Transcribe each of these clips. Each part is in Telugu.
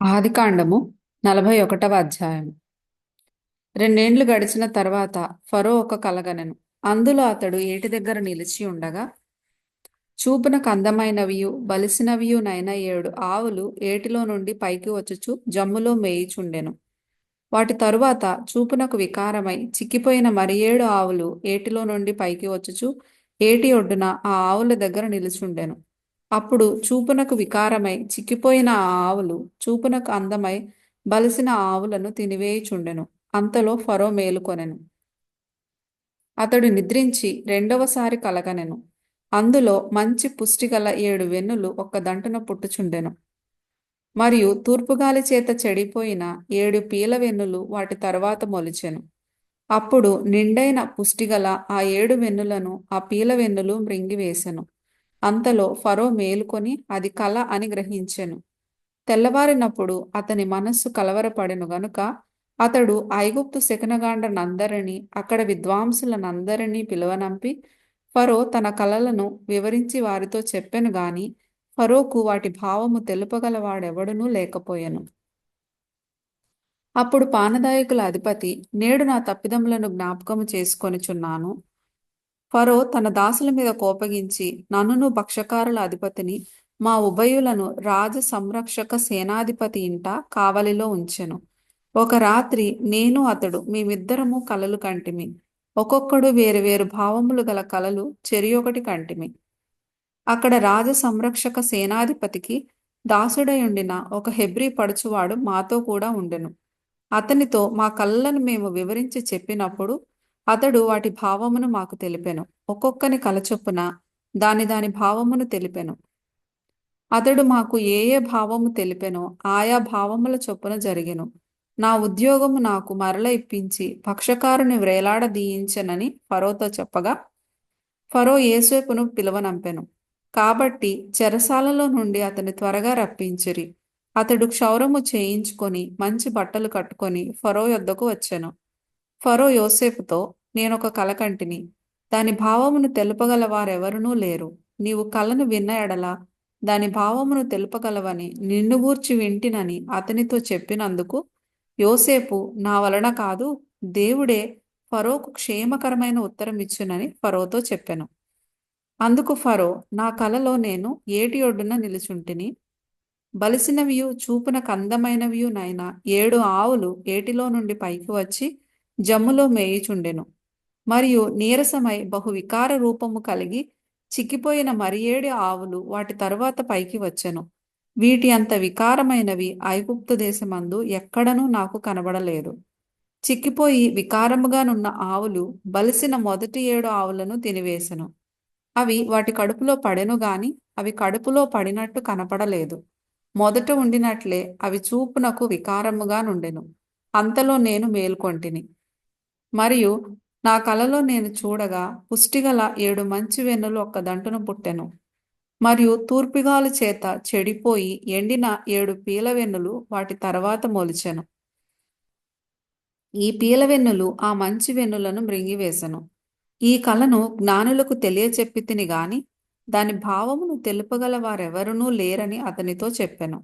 ఆదికాండము నలభై ఒకటవ అధ్యాయం రెండేండ్లు గడిచిన తర్వాత ఫరో ఒక కలగనెను. అందులో అతడు ఏటి దగ్గర నిలిచి ఉండగా చూపున కందమైనవియు బలిసినవియు బలిసినవియునైన ఏడు ఆవులు ఏటిలో నుండి పైకి వచ్చుచు జమ్ములో మేయిచుండెను. వాటి తరువాత చూపునకు వికారమై చిక్కిపోయిన మరి ఏడు ఆవులు ఏటిలో నుండి పైకి వచ్చుచు ఏటి ఒడ్డున ఆ ఆవుల దగ్గర నిలుచుండెను. అప్పుడు చూపునకు వికారమై చిక్కిపోయిన ఆ ఆవులు చూపునకు అందమై బలిసిన ఆవులను తినివేయుచుండెను. అంతలో ఫరో మేలుకొనెను. అతడు నిద్రించి రెండవసారి కలగనెను. అందులో మంచి పుష్టిగల ఏడు వెన్నులు ఒక్క దంటన పుట్టుచుండెను. మరియు తూర్పుగాలి చేత చెడిపోయిన ఏడు పీల వెన్నులు వాటి తర్వాత మొలిచెను. అప్పుడు నిండైన పుష్టిగల ఆ ఏడు వెన్నులను ఆ పీల వెన్నులు మృంగివేశెను అంతలో ఫరో మేలుకొని అది కల అని గ్రహించెను. తెల్లవారినప్పుడు అతని మనస్సు కలవరపడెను గనుక అతడు ఐగుప్తు శకనగాండనందరినీ అక్కడ విద్వాంసులనందరినీ పిలువనంపి ఫరో తన కలలను వివరించి వారితో చెప్పెను గాని ఫరోకు వాటి భావము తెలుపగలవాడెవడునూ లేకపోయెను. అప్పుడు పానదాయకుల అధిపతి నేడు నా తప్పిదములను జ్ఞాపకము చేసుకొనిచున్నాను. ఫరో తన దాసుల మీద కోపగించి నన్నును భక్షకారుల అధిపతిని మా ఉభయులను రాజ సంరక్షక సేనాధిపతి ఇంట కావలిలో ఉంచెను. ఒక రాత్రి నేను అతడు మేమిద్దరము కలలు కంటిమి. ఒక్కొక్కడు వేరు వేరు భావములు గల కలలు చెరియొకటి కంటిమి. అక్కడ రాజ సంరక్షక సేనాధిపతికి దాసుడై ఉండిన ఒక హెబ్రి పడుచువాడు మాతో కూడా ఉండెను. అతనితో మా కళ్ళను మేము వివరించి చెప్పినప్పుడు అతడు వాటి భావమును మాకు తెలిపెను. ఒక్కొక్కని కలచొప్పున దాని దాని భావమును తెలిపెను. అతడు మాకు ఏ ఏ భావము తెలిపెనో ఆయా భావముల చొప్పున జరిగెను. నా ఉద్యోగము నాకు మరల ఇప్పించి పక్షకారుని వ్రేలాడదీయించనని ఫరోతో చెప్పగా ఫరో ఏసేపును పిలువనంపెను. కాబట్టి చెరసాలలో నుండి అతని త్వరగా రప్పించిరి. అతడు క్షౌరము చేయించుకొని మంచి బట్టలు కట్టుకొని ఫరో యొద్దకు వచ్చెను. ఫరో యోసేపుతో నేనొక కలకంటిని. దాని భావమును తెలుపగల వారెవరునూ లేరు. నీవు కలను విన్న ఎడల దాని భావమును తెలుపగలవని నిన్ను గూర్చి వింటినని అతనితో చెప్పినందుకు యోసేపు నా వలన కాదు దేవుడే ఫరోకు క్షేమకరమైన ఉత్తరం ఇచ్చునని ఫరోతో చెప్పాను. అందుకు ఫరో నా కలలో నేను ఏటి ఒడ్డున నిలుచుంటిని? బలిసినవియు చూపున కందమైనవియు నైనా ఏడు ఆవులు ఏటిలో నుండి పైకి వచ్చి జమ్ములో మేయుచుండెను. మరియు నీరసమై బహు వికార రూపము కలిగి చిక్కిపోయిన మరి ఏడు ఆవులు వాటి తరువాత పైకి వచ్చెను. వీటి అంత వికారమైనవి ఐగుప్తు దేశమందు ఎక్కడనూ నాకు కనబడలేదు. చిక్కిపోయి వికారముగానున్న ఆవులు బలిసిన మొదటి ఏడు ఆవులను తినివేశను అవి వాటి కడుపులో పడెను గాని అవి కడుపులో పడినట్టు కనపడలేదు. మొదట ఉండినట్లే అవి చూపునకు వికారముగా నుండెను అంతలో నేను మేల్కొంటిని. మరియు నా కలలో నేను చూడగా పుష్టిగల ఏడు మంచి వెన్నులు ఒక్క దంటును పుట్టెను. మరియు తూర్పిగాలు చేత చెడిపోయి ఎండిన ఏడు పీలవెన్నులు వాటి తర్వాత మొలిచెను. ఈ పీలవెన్నులు ఆ మంచి వెన్నులను మృంగివేశను ఈ కలను జ్ఞానులకు తెలియచెప్పి తిని గాని దాని భావమును తెలుపగల వారెవరునూ లేరని అతనితో చెప్పెను.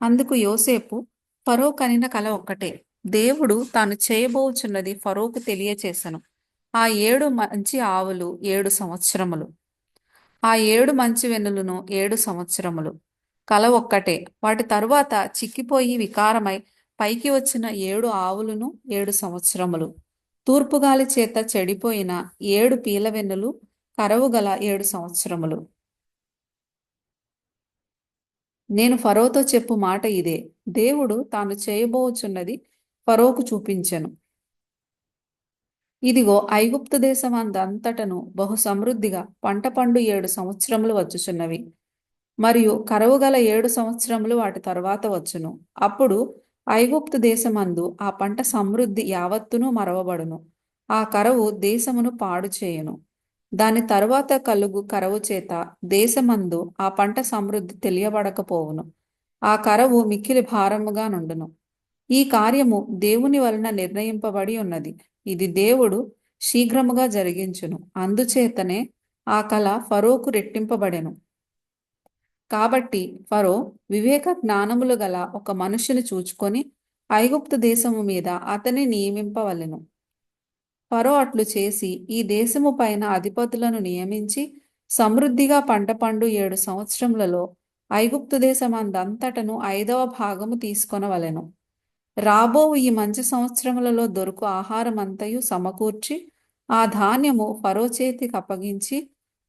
అందుకు యోసేపు ఫరో కనిన కల ఒక్కటే. దేవుడు తాను చేయబోచున్నది ఫరోకు తెలియచేసెను. ఆ ఏడు మంచి ఆవులు ఏడు సంవత్సరములు. ఆ ఏడు మంచి వెన్నులను ఏడు సంవత్సరములు. కల ఒక్కటే. వాటి తరువాత చిక్కిపోయి వికారమై పైకి వచ్చిన ఏడు ఆవులను ఏడు సంవత్సరములు. తూర్పుగాలి చేత చెడిపోయిన ఏడు పీలవెన్నులు కరవు గల ఏడు సంవత్సరములు. నేను ఫరోతో చెప్పు మాట ఇదే. దేవుడు తాను చేయబోచున్నది ఫరోకు చూపించెను. ఇదిగో ఐగుప్తు దేశమందంతటను బహు సమృద్ధిగా పంట పండు ఏడు సంవత్సరములు వచ్చుచున్నవి. మరియు కరువు గల ఏడు సంవత్సరములు వాటి తరువాత వచ్చును. అప్పుడు ఐగుప్తు దేశమందు ఆ పంట సమృద్ధి యావత్తును మరవబడును. ఆ కరవు దేశమును పాడు చేయును. దాని తరువాత కలుగు కరవు చేత దేశమందు ఆ పంట సమృద్ధి తెలియబడకపోవును. ఆ కరవు మిక్కిలి భారముగా నుండును. ఈ కార్యము దేవుని వలన నిర్ణయింపబడి ఉన్నది. ఇది దేవుడు శీఘ్రముగా జరిగించును. అందుచేతనే ఆ కళ ఫరోకు రెట్టింపబడెను. కాబట్టి ఫరో వివేక జ్ఞానములు గల ఒక మనుషుని చూచుకొని ఐగుప్తు దేశము మీద అతని నియమింపవలెను. ఫరో అట్లు చేసి ఈ దేశము పైన అధిపతులను నియమించి సమృద్ధిగా పంట పండు ఏడు సంవత్సరములలో ఐగుప్తు దేశమందంతటను ఐదవ భాగము తీసుకొనవలెను. రాబోవు ఈ మంచి సంవత్సరములలో దొరుకు ఆహారం అంతయు సమకూర్చి ఆ ధాన్యము ఫరో చేతికి అప్పగించి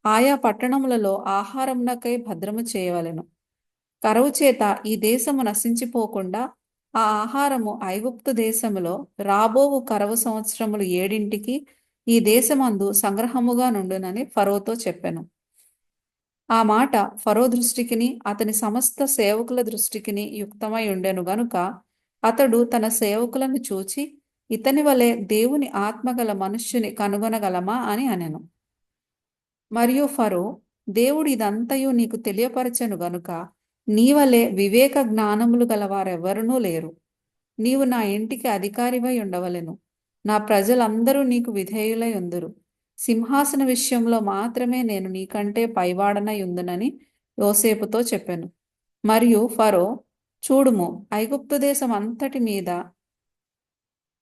ఆయా పట్టణములలో ఆహారమునకై భద్రము చేయవలెను. కరువు చేత ఈ దేశము నశించిపోకుండా ఆ ఆహారము ఐగుప్తు దేశములో రాబోవు కరవు సంవత్సరములు ఏడింటికి ఈ దేశమందు సంగ్రహముగా నుండునని ఫరోతో చెప్పెను. ఆ మాట ఫరో దృష్టికిని అతని సమస్త సేవకుల దృష్టికిని యుక్తమై ఉండెను గనుక అతడు తన సేవకులను చూచి ఇతని వలె దేవుని ఆత్మగల మనుష్యుని కనుగొనగలమా? అని అనెను. మరియు ఫరో దేవుడు ఇదంతయు నీకు తెలియపరచను గనుక నీవలే వివేక జ్ఞానములు గలవారెవ్వరునూ లేరు. నీవు నా ఇంటికి అధికారివై ఉండవలెను. నా ప్రజలందరూ నీకు విధేయులై ఉందురు. సింహాసన విషయంలో మాత్రమే నేను నీకంటే పైవాడనై ఉందునని యోసేపుతో చెప్పాను. మరియు ఫరో చూడుము ఐగుప్తు దేశం అంతటి మీద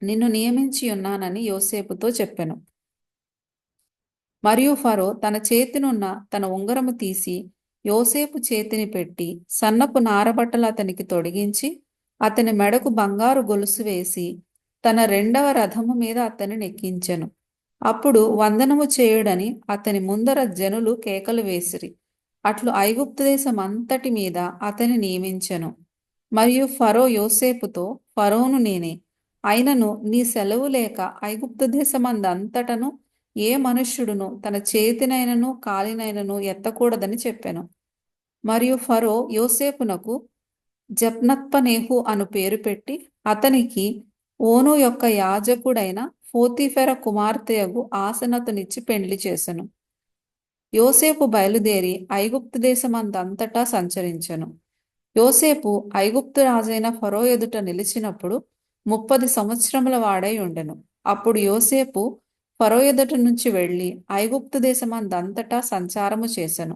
నిన్ను నియమించి ఉన్నానని యోసేపుతో చెప్పెను. మరియు ఫరో తన చేతినున్న తన ఉంగరము తీసి యోసేపు చేతిని పెట్టి సన్నపు నారబట్టలు అతనికి తొడిగించి అతని మెడకు బంగారు గొలుసు వేసి తన రెండవ రథము మీద అతని నెక్కించెను. అప్పుడు వందనము చేయుడని అతని ముందర జనులు కేకలు వేసిరి. అట్లు ఐగుప్తు దేశం అంతటి మీద అతని నియమించెను. మరియు ఫరో యోసేపుతో ఫరోను నేనే. అయినను నీ సెలవు లేక ఐగుప్తు దేశమందంతటను ఏ మనుష్యుడును తన చేతినైనను కాలినైనను ఎత్తకూడదని చెప్పాను. మరియు ఫరో యోసేపునకు జప్నత్పనేహు అను పేరు పెట్టి అతనికి ఓను యొక్క యాజకుడైన ఫోతిఫెర కుమార్తెయగు ఆసనతనిచ్చి పెండ్లి చేసెను. యోసేపు బయలుదేరి ఐగుప్తు దేశమందంతటా సంచరించెను. యోసేపు ఐగుప్తు రాజైన ఫరో ఎదుట నిలిచినప్పుడు ముప్పది సంవత్సరముల వాడై ఉండెను. అప్పుడు యోసేపు ఫరో ఎదుట నుంచి వెళ్ళి ఐగుప్తు దేశమందంతటా సంచారము చేసెను.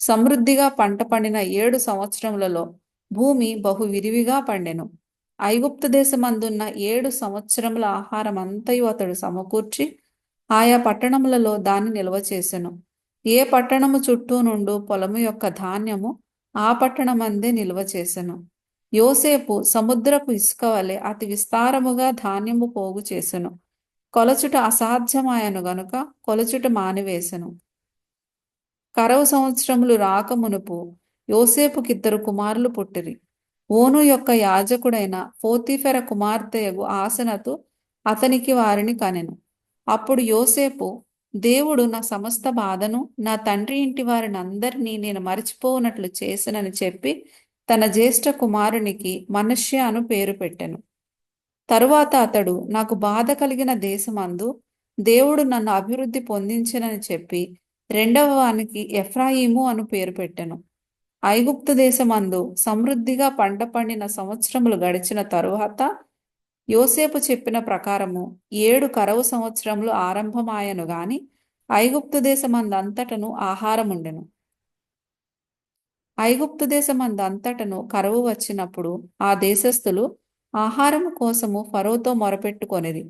సమృద్ధిగా పంట పండిన ఏడు సంవత్సరములలో భూమి బహు విరివిగా పండెను. ఐగుప్తు దేశమందున్న ఏడు సంవత్సరముల ఆహారం అంతయు అతడు సమకూర్చి ఆయా పట్టణములలో దాన్ని నిల్వ చేసెను. ఏ పట్టణము చుట్టూ నుండు పొలము యొక్క ధాన్యము ఆ పట్టణమందే నిల్వ చేసెను. యోసేపు సముద్రపు ఇసుక వలె అతి విస్తారముగా ధాన్యము పోగు చేసెను. కొలచుట అసాధ్యమాయను గనుక కొలచుట మానివేశను కరవు సంవత్సరములు రాకమునుపు యోసేపుకిద్దరు కుమారులు పుట్టిరి. ఓను యొక్క యాజకుడైన పోతీఫెర కుమార్తెయగు ఆసనతో అతనికి వారిని కనెను. అప్పుడు యోసేపు దేవుడు నా సమస్త బాధను నా తండ్రి ఇంటి వారిని అందరినీ నేను మరచిపోనట్లు చేసినని చెప్పి తన జ్యేష్ఠ కుమారునికి మనుష్య అను పేరు పెట్టెను. తరువాత అతడు నాకు బాధ కలిగిన దేశమందు దేవుడు నన్ను అభివృద్ధి పొందించనని చెప్పి రెండవ వానికి ఎఫ్రాయిము అను పేరు పెట్టెను. ఐగుప్తు దేశమందు సమృద్ధిగా పంట పండిన సంవత్సరములు గడిచిన తరువాత యోసేపు చెప్పిన ప్రకారము ఏడు కరవు సంవత్సరములు ఆరంభమాయను గాని ఐగుప్తు దేశమందంతటను ఆహారముండెను. ఐగుప్తు దేశమందంతటను కరువు వచ్చినప్పుడు ఆ దేశస్థులు ఆహారము కోసము ఫరోతో మొరపెట్టుకొనిది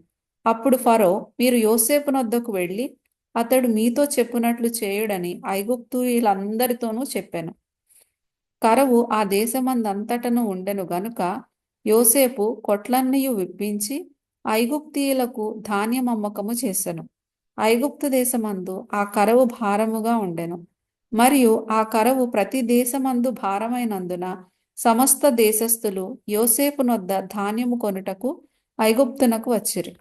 అప్పుడు ఫరో మీరు యోసేపునొద్దకు వెళ్ళి అతడు మీతో చెప్పునట్లు చేయుడని ఐగుప్తులందరితోనూ చెప్పాను. కరవు ఆ దేశమందంతటను ఉండెను గనుక యోసేపు కొట్లన్నయు విప్పించి ఐగుప్తీయులకు ధాన్యమమ్మకము చేసెను. ఐగుప్తు దేశమందు ఆ కరవు భారముగా ఉండెను. మరియు ఆ కరవు ప్రతి దేశమందు భారమైనందున సమస్త దేశస్థులు యోసేపు నొద్ద ధాన్యము కొనుటకు ఐగుప్తునకు వచ్చిరి.